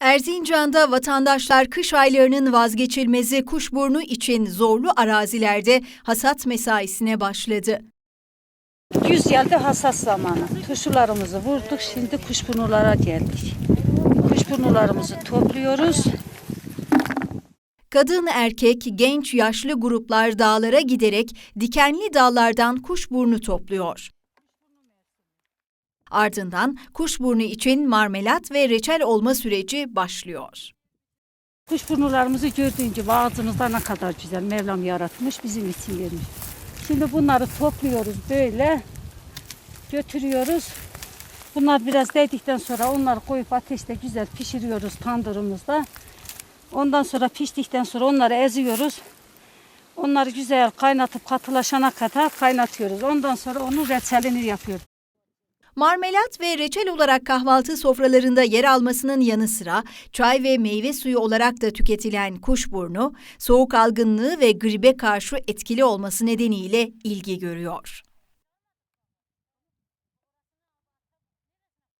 Erzincan'da vatandaşlar kış aylarının vazgeçilmezi kuşburnu için zorlu arazilerde hasat mesaisine başladı. Güz geldi hassas zamanı. Turşularımızı vurduk. Şimdi kuşburnulara geldik. Kuşburnularımızı topluyoruz. Kadın, erkek, genç, yaşlı gruplar dağlara giderek dikenli dallardan kuşburnu topluyor. Ardından kuşburnu için marmelat ve reçel olma süreci başlıyor. Kuşburnularımızı gördüğün gibi ne kadar güzel Mevlam yaratmış bizim için vermiş. Şimdi bunları topluyoruz böyle götürüyoruz. Bunlar biraz değdikten sonra onları koyup ateşte güzel pişiriyoruz tandırımızda. Ondan sonra piştikten sonra onları eziyoruz. Onları güzel kaynatıp katılaşana kadar kaynatıyoruz. Ondan sonra onun reçelini yapıyoruz. Marmelat ve reçel olarak kahvaltı sofralarında yer almasının yanı sıra çay ve meyve suyu olarak da tüketilen kuşburnu, soğuk algınlığı ve gribe karşı etkili olması nedeniyle ilgi görüyor.